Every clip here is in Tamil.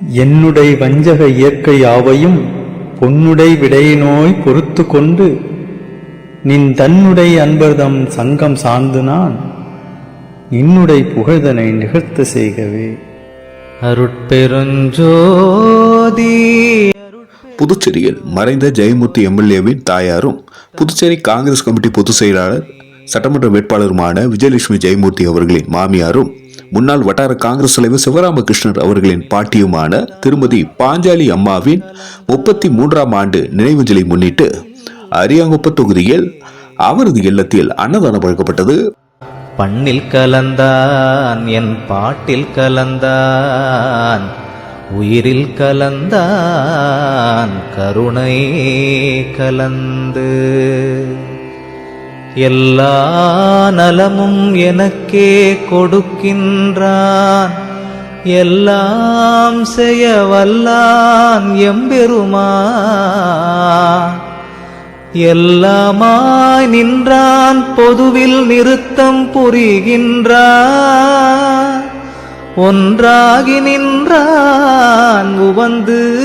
என்னுடை வஞ்சக இயற்கை யாவையும் பொன்னுடை விடையினோய் பொறுத்து கொண்டு நின் தன்னுடை அன்பர்தம் சங்கம் சார்ந்து நான் நின்னுடை புகழ்தனை நிகழ்த்த செய்கவே. அருட்பெருஞ்சோதி. புதுச்சேரியில் மறைந்த ஜெயமூர்த்தி எம்எல்ஏவின் தாயாரும் புதுச்சேரி காங்கிரஸ் கமிட்டி பொதுச் செயலாளர் சட்டமன்ற வேட்பாளருமான விஜயலட்சுமி ஜெயமூர்த்தி அவர்களின் மாமியாரும் முன்னாள் வட்டார காங்கிரஸ் தலைவர் சிவராமகிருஷ்ணர் அவர்களின் பாட்டியுமான திருமதி பாஞ்சாலி அம்மாவின் முப்பத்தி மூன்றாம் ஆண்டு நினைவஞ்சலி முன்னிட்டு அரியாங்குப்ப தொகுதியில் அவரது இல்லத்தில் அன்னதானம் வழங்கப்பட்டது. பண்ணில் கலந்தான் என் பாட்டில் கலந்தான் உயிரில் கலந்தான் கருணை கலந்து. எல்லா நலமும் எனக்கே கொடுக்கின்றான். எல்லாம் செய்ய வல்லான் எம்பெருமான். எல்லாமாய் நின்றான் பொதுவில் நிறுத்தம் புரிகின்றான். ஒன்றாகி நின்றான் உவந்து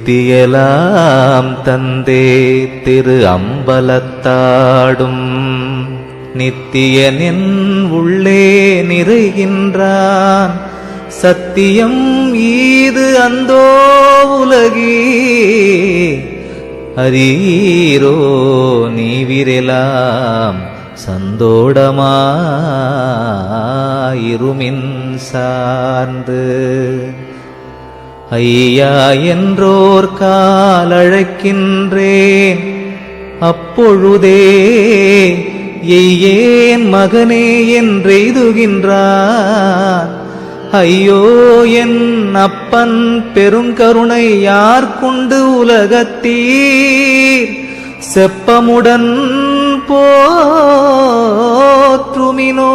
சித்தியலாம் தந்தே திரு அம்பலத்தாடும். நித்தியனின் உள்ளே நிறைகின்றான். சத்தியம் ஈது அந்தோ உலகே. அரீரோ நீவிரெலாம் சந்தோடமாயிருமின் சார்ந்து. ஐயா என்றோர் காலழைக்கின்றேன். அப்பொழுதே எய்யேன் மகனே என்றெய்துகின்றார். ஐயோ என் அப்பன் பெருங்கருணை யார் கொண்டு உலகத்தீர்? செப்பமுடன் போற்றுமினோ